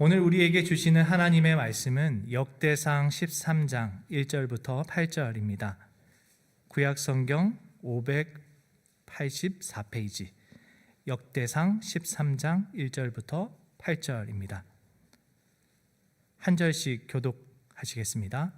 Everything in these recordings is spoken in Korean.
오늘 우리에게 주시는 하나님의 말씀은 역대상 13장 1절부터 8절입니다. 구약 성경 584페이지. 역대상 13장 1절부터 8절입니다. 한 절씩 교독하시겠습니다.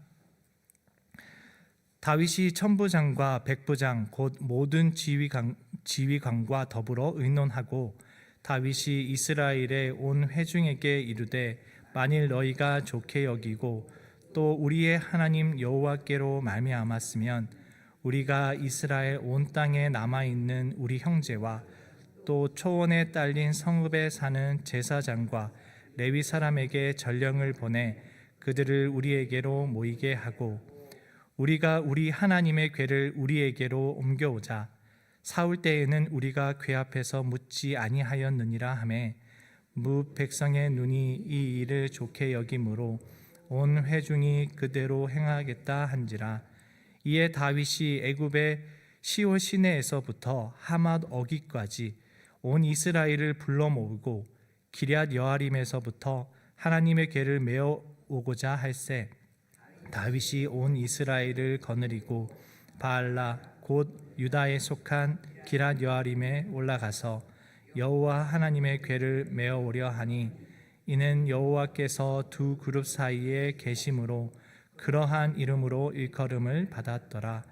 다윗이 천부장과 백부장 곧 모든 지휘관, 지휘관과 더불어 의논하고 다윗이 이스라엘의 온 회중에게 이르되 만일 너희가 좋게 여기고 또 우리의 하나님 여호와께로 말미암았으면 우리가 이스라엘 온 땅에 남아 있는 우리 형제와 또 초원에 딸린 성읍에 사는 제사장과 레위 사람에게 전령을 보내 그들을 우리에게로 모이게 하고 우리가 우리 하나님의 궤를 우리에게로 옮겨오자 사울 때에는 우리가 궤 앞에서 묻지 아니하였느니라 하매 무 백성의 눈이 이 일을 좋게 여김으로 온 회중이 그대로 행하겠다 한지라. 이에 다윗이 애굽의 시올 시내에서부터 하맛 어기까지 온 이스라엘을 불러 모으고 기럇 여아림에서부터 하나님의 궤를 메어 오고자 할세. 다윗이 온 이스라엘을 거느리고 바알라 곧 유다에 속한 기럇 여아림에 올라가서 여호와 하나님의 궤를 메어 오려 하니 이는 여호와께서 두 그룹 사이에 계심으로 그러한 이름으로 일컬음을 받았더라.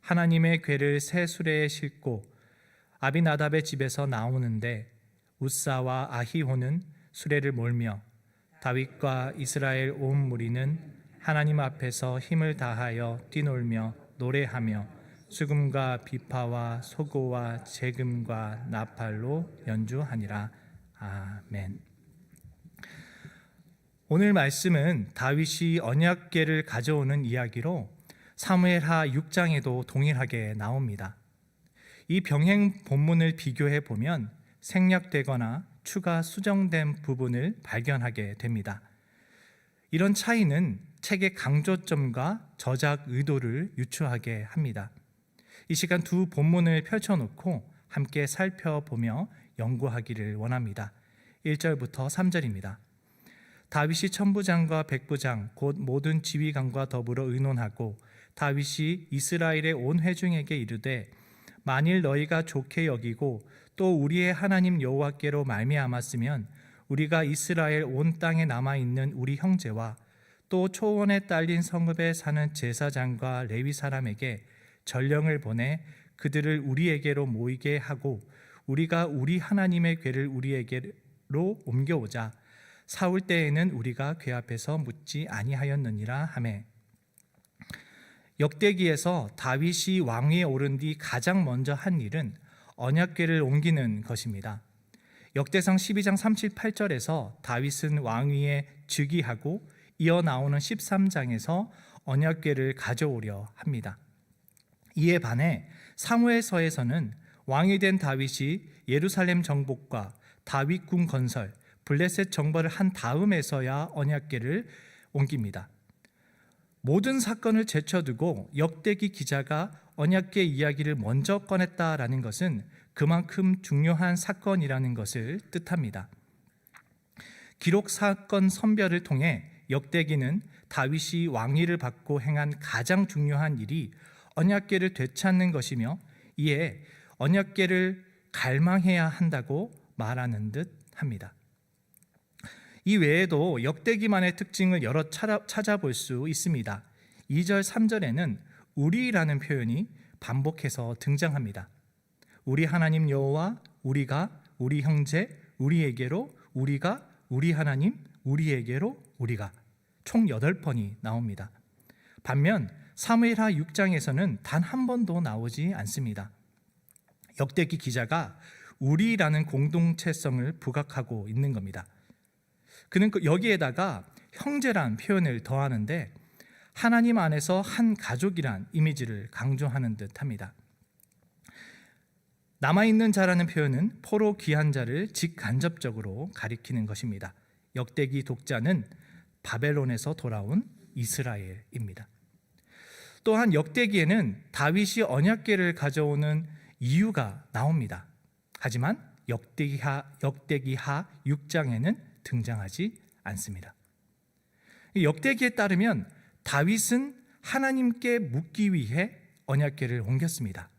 하나님의 궤를 새 수레에 싣고 아비나답의 집에서 나오는데 우사와 아히호는 수레를 몰며 다윗과 이스라엘 온 무리는 하나님 앞에서 힘을 다하여 뛰놀며 노래하며 수금과 비파와 소고와 재금과 나팔로 연주하니라 아멘. 오늘 말씀은 다윗이 언약궤를 가져오는 이야기로 사무엘하 6장에도 동일하게 나옵니다. 이 병행 본문을 비교해 보면 생략되거나 추가 수정된 부분을 발견하게 됩니다. 이런 차이는 책의 강조점과 저작 의도를 유추하게 합니다. 이 시간 두 본문을 펼쳐놓고 함께 살펴보며 연구하기를 원합니다. 1절부터 3절입니다. 다윗이 천부장과 백부장 곧 모든 지휘관과 더불어 의논하고 다윗이 이스라엘의 온 회중에게 이르되 만일 너희가 좋게 여기고 또 우리의 하나님 여호와께로 말미암았으면 우리가 이스라엘 온 땅에 남아 있는 우리 형제와 또 초원에 딸린 성읍에 사는 제사장과 레위 사람에게 전령을 보내 그들을 우리에게로 모이게 하고 우리가 우리 하나님의 궤를 우리에게로 옮겨오자 사울 때에는 우리가 궤 앞에서 묻지 아니하였느니라 하매 역대기에서 다윗이 왕위에 오른 뒤 가장 먼저 한 일은 언약궤를 옮기는 것입니다. 역대상 12장 38절에서 다윗은 왕위에 즉위하고 이어 나오는 13장에서 언약궤를 가져오려 합니다. 이에 반해 사무엘서에서는 왕이 된 다윗이 예루살렘 정복과 다윗궁 건설, 블레셋 정벌을 한 다음에서야 언약궤를 옮깁니다. 모든 사건을 제쳐두고 역대기 기자가 언약궤 이야기를 먼저 꺼냈다라는 것은 그만큼 중요한 사건이라는 것을 뜻합니다. 기록 사건 선별을 통해 역대기는 다윗이 왕위를 받고 행한 가장 중요한 일이 언약궤를 되찾는 것이며 이에 언약궤를 갈망해야 한다고 말하는 듯 합니다. 이 외에도 역대기만의 특징을 여러 찾아볼 수 있습니다. 2절, 3절에는 우리라는 표현이 반복해서 등장합니다. 우리 하나님 여호와 우리가 우리 형제 우리에게로 우리가 우리 하나님 우리에게로 우리가 총 8번이 나옵니다. 반면 사무엘하 6장에서는 단 한 번도 나오지 않습니다. 역대기 기자가 우리라는 공동체성을 부각하고 있는 겁니다. 그는 그 여기에다가 형제란 표현을 더하는데 하나님 안에서 한 가족이란 이미지를 강조하는 듯합니다. 남아있는 자라는 표현은 포로 귀한 자를 직간접적으로 가리키는 것입니다. 역대기 독자는 바벨론에서 돌아온 이스라엘입니다. 또한 역대기에는 다윗이 언약궤를 가져오는 이유가 나옵니다. 하지만 역대기하, 역대기하 6장에는 등장하지 않습니다. 이 역대기에 따르면 다윗은 하나님께 묻기 위해 언약궤를 옮겼습니다.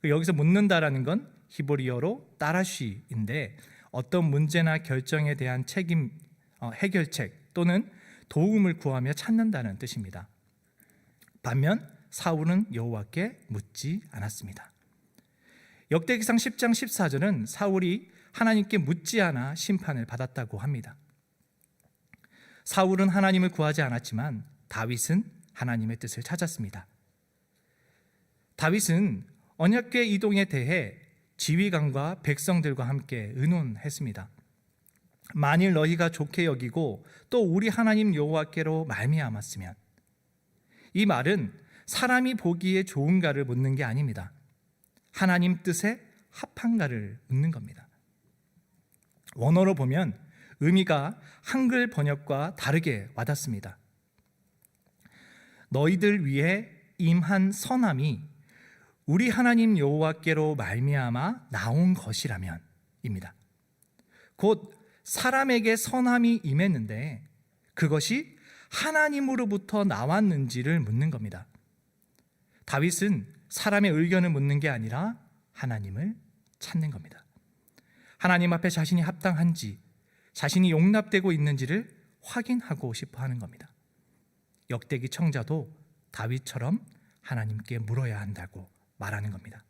그 여기서 묻는다라는 건 히브리어로 따라쉬인데 어떤 문제나 결정에 대한 책임 어, 해결책 또는 도움을 구하며 찾는다는 뜻입니다. 반면 사울은 여호와께 묻지 않았습니다. 역대기상 10장 14절은 사울이 하나님께 묻지 않아 심판을 받았다고 합니다. 사울은 하나님을 구하지 않았지만 다윗은 하나님의 뜻을 찾았습니다. 다윗은 언약궤 이동에 대해 지휘관과 백성들과 함께 의논했습니다. 만일 너희가 좋게 여기고 또 우리 하나님 여호와께로 말미암았으면 이 말은 사람이 보기에 좋은가를 묻는 게 아닙니다. 하나님 뜻에 합한가를 묻는 겁니다. 원어로 보면 의미가 한글 번역과 다르게 와닿습니다. 너희들 위해 임한 선함이 우리 하나님 여호와께로 말미암아 나온 것이라면입니다. 곧 사람에게 선함이 임했는데 그것이 하나님으로부터 나왔는지를 묻는 겁니다. 다윗은 사람의 의견을 묻는 게 아니라 하나님을 찾는 겁니다. 하나님 앞에 자신이 합당한지, 자신이 용납되고 있는지를 확인하고 싶어 하는 겁니다. 역대기 청자도 다윗처럼 하나님께 물어야 한다고 말하는 겁니다.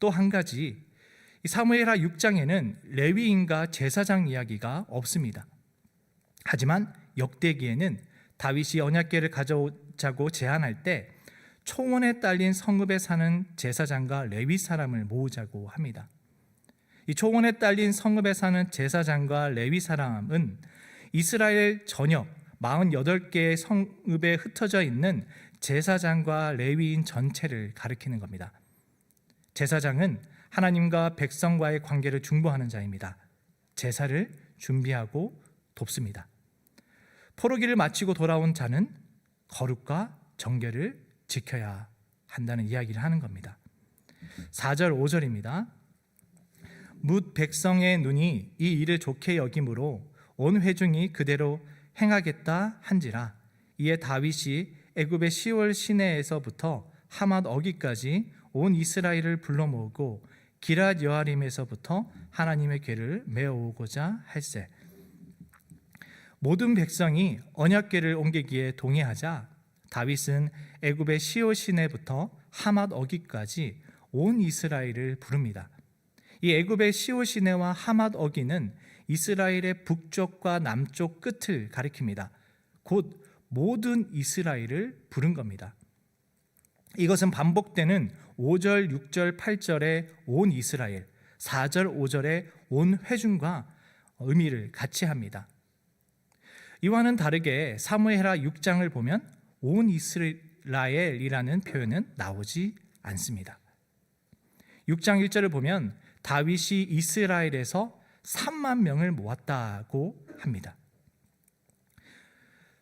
또 한 가지 사무엘하 6장에는 레위인과 제사장 이야기가 없습니다. 하지만 역대기에는 다윗이 언약궤를 가져오자고 제안할 때 초원에 딸린 성읍에 사는 제사장과 레위 사람을 모으자고 합니다. 이 초원에 딸린 성읍에 사는 제사장과 레위 사람은 이스라엘 전역 48개의 성읍에 흩어져 있는 제사장과 레위인 전체를 가리키는 겁니다. 제사장은 하나님과 백성과의 관계를 중보하는 자입니다. 제사를 준비하고 돕습니다. 포로기를 마치고 돌아온 자는 거룩과 정결을 지켜야 한다는 이야기를 하는 겁니다. 4절 5절입니다. 묻 백성의 눈이 이 일을 좋게 여김으로 온 회중이 그대로 행하겠다 한지라 이에 다윗이 애굽의 시월 시내에서부터 하맛 어기까지 온 이스라엘을 불러 모으고 기랏 여아림에서부터 하나님의 궤를 메어오고자 할세 모든 백성이 언약궤를 옮기기에 동의하자 다윗은 애굽의 시올 시내부터 하맛 어기까지 온 이스라엘을 부릅니다. 이 애굽의 시올 시내와 하맛 어기는 이스라엘의 북쪽과 남쪽 끝을 가리킵니다. 곧 모든 이스라엘을 부른 겁니다. 이것은 반복되는 5절, 6절, 8절의 온 이스라엘, 4절, 5절의 온 회중과 의미를 같이 합니다. 이와는 다르게 사무엘하 6장을 보면 온 이스라엘이라는 표현은 나오지 않습니다. 6장 1절을 보면 다윗이 이스라엘에서 3만 명을 모았다고 합니다.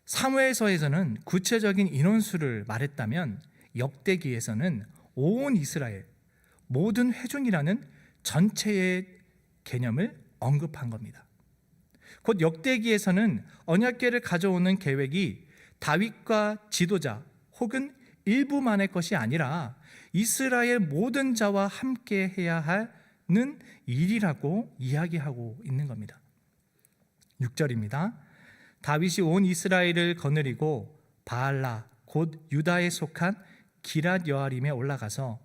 사무엘서에서는 구체적인 인원수를 말했다면 역대기에서는 온 이스라엘 모든 회중이라는 전체의 개념을 언급한 겁니다. 곧 역대기에서는 언약궤를 가져오는 계획이 다윗과 지도자 혹은 일부만의 것이 아니라 이스라엘 모든 자와 함께 해야 하는 일이라고 이야기하고 있는 겁니다. 6절입니다. 다윗이 온 이스라엘을 거느리고 바알라 곧 유다에 속한 기랏 여아림에 올라가서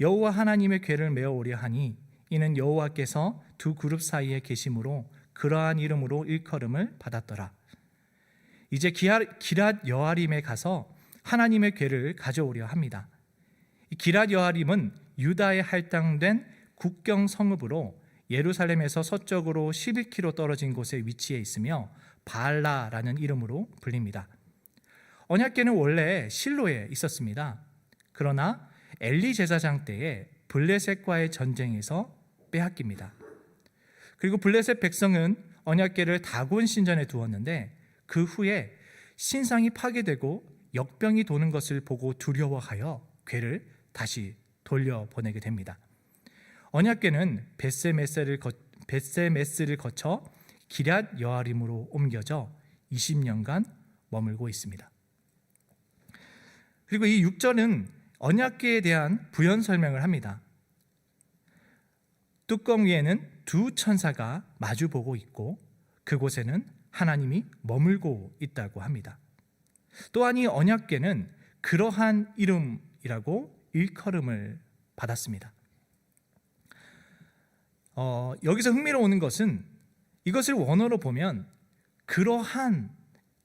여호와 하나님의 궤를 메어 오려 하니 이는 여호와께서 두 그룹 사이에 계심으로 그러한 이름으로 일컬음을 받았더라. 이제 기랏 여아림에 가서 하나님의 궤를 가져오려 합니다. 기랏 여아림은 유다에 할당된 국경 성읍으로 예루살렘에서 서쪽으로 11km 떨어진 곳에 위치해 있으며 바알라라는 이름으로 불립니다. 언약궤는 원래 실로에 있었습니다. 그러나 엘리 제사장 때에 블레셋과의 전쟁에서 빼앗깁니다. 그리고 블레셋 백성은 언약궤를 다곤 신전에 두었는데 그 후에 신상이 파괴되고 역병이 도는 것을 보고 두려워하여 궤를 다시 돌려보내게 됩니다. 언약궤는 베세메스를, 거, 베세메스를 거쳐 기럇 여아림으로 옮겨져 20년간 머물고 있습니다. 그리고 이 6절은 언약궤에 대한 부연 설명을 합니다. 뚜껑 위에는 두 천사가 마주 보고 있고 그곳에는 하나님이 머물고 있다고 합니다. 또한 이 언약궤는 그러한 이름이라고 일컬음을 받았습니다. 어, 여기서 흥미로운 것은 이것을 원어로 보면 그러한에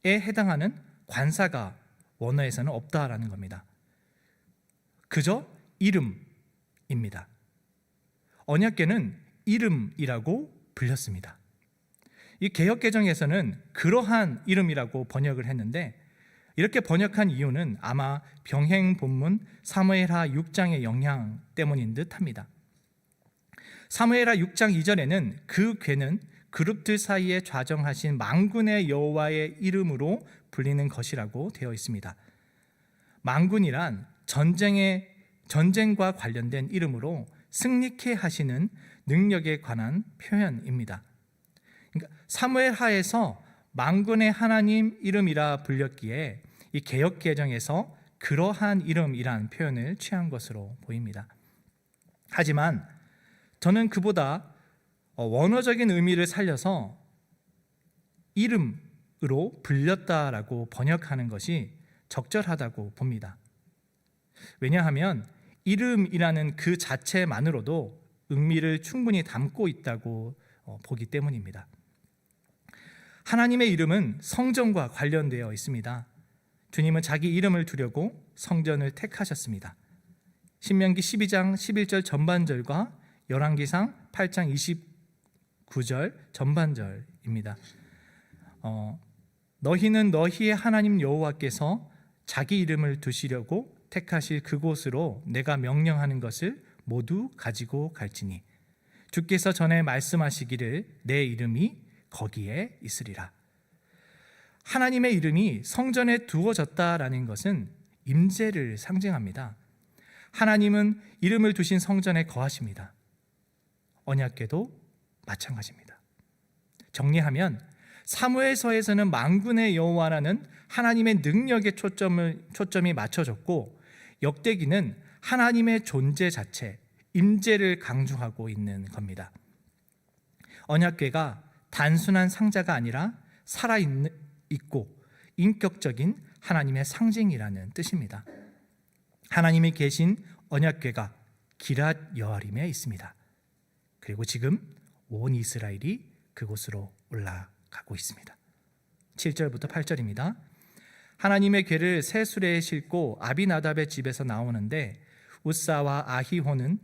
해당하는 관사가 원어에서는 없다라는 겁니다. 그저 이름입니다. 언약궤는 이름이라고 불렸습니다. 이 개혁 개정에서는 그러한 이름이라고 번역을 했는데 이렇게 번역한 이유는 아마 병행 본문 사무엘하 6장의 영향 때문인 듯합니다. 사무엘하 6장 2절에는 그 괴는 그룹들 사이에 좌정하신 망군의 여호와의 이름으로 불리는 것이라고 되어 있습니다. 망군이란 전쟁의 전쟁과 관련된 이름으로 승리케 하시는 능력에 관한 표현입니다. 그러니까 사무엘 하에서 망군의 하나님 이름이라 불렸기에 이 개역 개정에서 그러한 이름이란 표현을 취한 것으로 보입니다. 하지만 저는 그보다 어, 원어적인 의미를 살려서 이름으로 불렸다라고 번역하는 것이 적절하다고 봅니다. 왜냐하면 이름이라는 그 자체만으로도 의미를 충분히 담고 있다고 어, 보기 때문입니다. 하나님의 이름은 성전과 관련되어 있습니다. 주님은 자기 이름을 두려고 성전을 택하셨습니다. 신명기 12장 11절 전반절과 열왕기상 8장 29절 전반절입니다. 어, 너희는 너희의 하나님 여호와께서 자기 이름을 두시려고 택하실 그곳으로 내가 명령하는 것을 모두 가지고 갈지니 주께서 전에 말씀하시기를 내 이름이 거기에 있으리라. 하나님의 이름이 성전에 두어졌다라는 것은 임재를 상징합니다. 하나님은 이름을 두신 성전에 거하십니다. 언약궤도 마찬가지입니다. 정리하면 사무엘서에서는 만군의 여호와라는 하나님의 능력에 초점을 초점이 맞춰졌고 역대기는 하나님의 존재 자체, 임재를 강조하고 있는 겁니다. 언약궤가 단순한 상자가 아니라 살아 있고 인격적인 하나님의 상징이라는 뜻입니다. 하나님이 계신 언약궤가 기랏 여아림에 있습니다. 그리고 지금 온 이스라엘이 그곳으로 올라가고 있습니다. 7절부터 8절입니다. 하나님의 궤를 새 수레에 싣고 아비나답의 집에서 나오는데 우사와 아히호는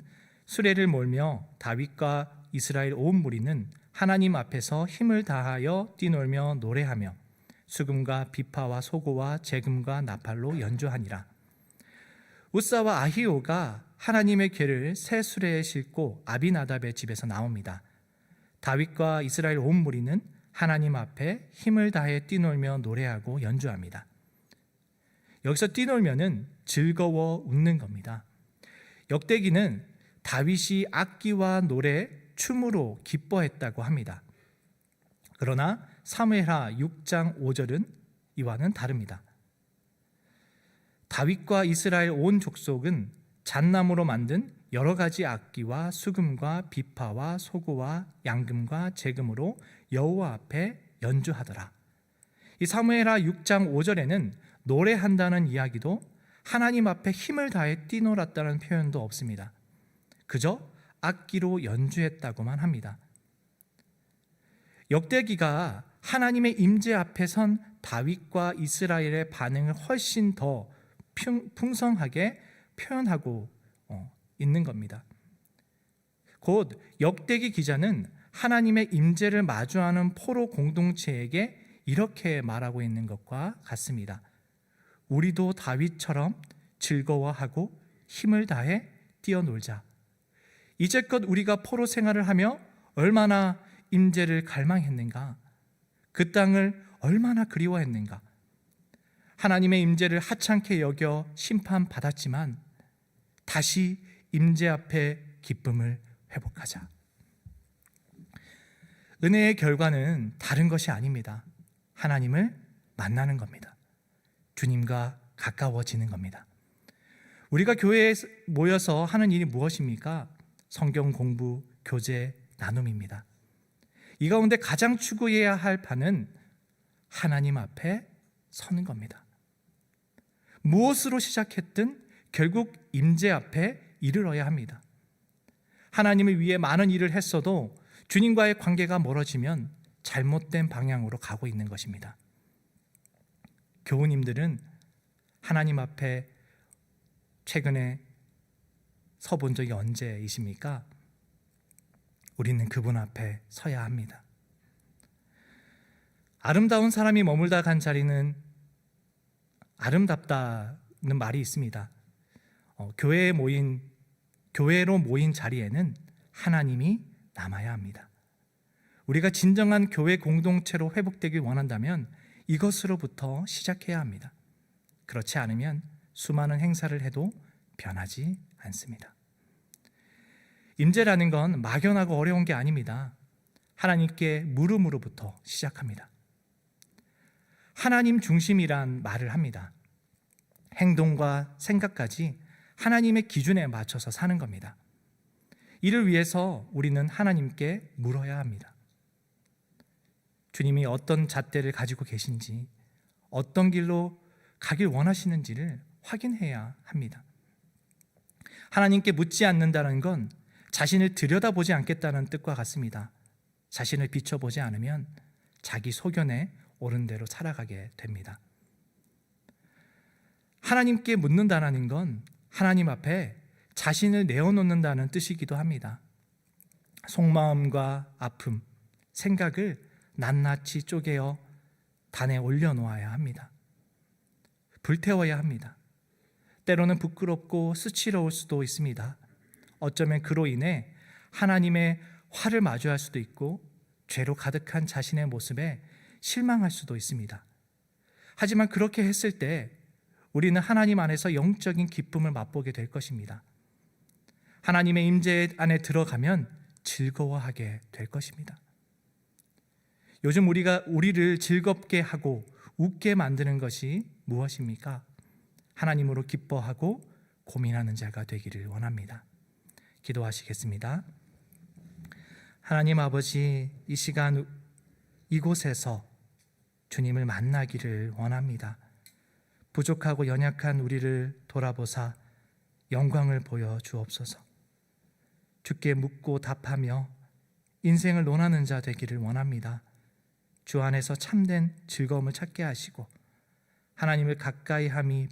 수레를 몰며 다윗과 이스라엘 온 무리는 하나님 앞에서 힘을 다하여 뛰놀며 노래하며 수금과 비파와 소고와 재금과 나팔로 연주하니라. 우사와 아히오가 하나님의 궤를 새 수레에 싣고 아비나답의 집에서 나옵니다. 다윗과 이스라엘 온 무리는 하나님 앞에 힘을 다해 뛰놀며 노래하고 연주합니다. 여기서 뛰놀면은 즐거워 웃는 겁니다. 역대기는 다윗이 악기와 노래, 춤으로 기뻐했다고 합니다. 그러나 사무엘하 6장 5절은 이와는 다릅니다. 다윗과 이스라엘 온 족속은 잣나무로 만든 여러 가지 악기와 수금과 비파와 소고와 양금과 재금으로 여호와 앞에 연주하더라. 이 사무엘하 6장 5절에는 노래한다는 이야기도 하나님 앞에 힘을 다해 뛰놀았다는 표현도 없습니다. 그저 악기로 연주했다고만 합니다. 역대기가 하나님의 임재 앞에 선 다윗과 이스라엘의 반응을 훨씬 더 풍성하게 표현하고 어, 있는 겁니다. 곧 역대기 기자는 하나님의 임재를 마주하는 포로 공동체에게 이렇게 말하고 있는 것과 같습니다. 우리도 다윗처럼 즐거워하고 힘을 다해 뛰어놀자. 이제껏 우리가 포로 생활을 하며 얼마나 임재를 갈망했는가? 그 땅을 얼마나 그리워했는가? 하나님의 임재를 하찮게 여겨 심판받았지만 다시 임재 앞에 기쁨을 회복하자. 은혜의 결과는 다른 것이 아닙니다. 하나님을 만나는 겁니다. 주님과 가까워지는 겁니다. 우리가 교회에 모여서 하는 일이 무엇입니까? 성경 공부, 교제, 나눔입니다. 이 가운데 가장 추구해야 할 바는 하나님 앞에 서는 겁니다. 무엇으로 시작했든 결국 임재 앞에 이르러야 합니다. 하나님을 위해 많은 일을 했어도 주님과의 관계가 멀어지면 잘못된 방향으로 가고 있는 것입니다. 교우님들은 하나님 앞에 최근에 서 본 적이 언제이십니까? 우리는 그분 앞에 서야 합니다. 아름다운 사람이 머물다 간 자리는 아름답다는 말이 있습니다. 어, 교회에 모인 교회로 모인 자리에는 하나님이 남아야 합니다. 우리가 진정한 교회 공동체로 회복되길 원한다면 이것으로부터 시작해야 합니다. 그렇지 않으면 수많은 행사를 해도 변하지 않습니다. 임재라는 건 막연하고 어려운 게 아닙니다. 하나님께 물음으로부터 시작합니다. 하나님 중심이란 말을 합니다. 행동과 생각까지 하나님의 기준에 맞춰서 사는 겁니다. 이를 위해서 우리는 하나님께 물어야 합니다. 주님이 어떤 잣대를 가지고 계신지, 어떤 길로 가길 원하시는지를 확인해야 합니다. 하나님께 묻지 않는다는 건 자신을 들여다보지 않겠다는 뜻과 같습니다. 자신을 비춰보지 않으면 자기 소견에 옳은 대로 살아가게 됩니다. 하나님께 묻는다는 건 하나님 앞에 자신을 내어놓는다는 뜻이기도 합니다. 속마음과 아픔, 생각을 낱낱이 쪼개어 단에 올려놓아야 합니다. 불태워야 합니다. 때로는 부끄럽고 수치러울 수도 있습니다. 어쩌면 그로 인해 하나님의 화를 마주할 수도 있고 죄로 가득한 자신의 모습에 실망할 수도 있습니다. 하지만 그렇게 했을 때 우리는 하나님 안에서 영적인 기쁨을 맛보게 될 것입니다. 하나님의 임재 안에 들어가면 즐거워하게 될 것입니다. 요즘 우리가 우리를 즐겁게 하고 웃게 만드는 것이 무엇입니까? 하나님으로 기뻐하고 고민하는 자가 되기를 원합니다. 기도하시겠습니다. 하나님 아버지, 이 시간 이곳에서 주님을 만나기를 원합니다. 부족하고 연약한 우리를 돌아보사 영광을 보여 주옵소서. 주께 묻고 답하며 인생을 논하는 자 되기를 원합니다. 주 안에서 참된 즐거움을 찾게 하시고 하나님을 가까이 함이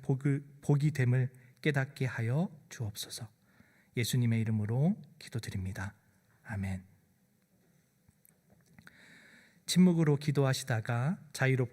복이 됨을 깨닫게 하여 주옵소서. 예수님의 이름으로 기도드립니다. 아멘. 침묵으로 기도하시다가 자유롭게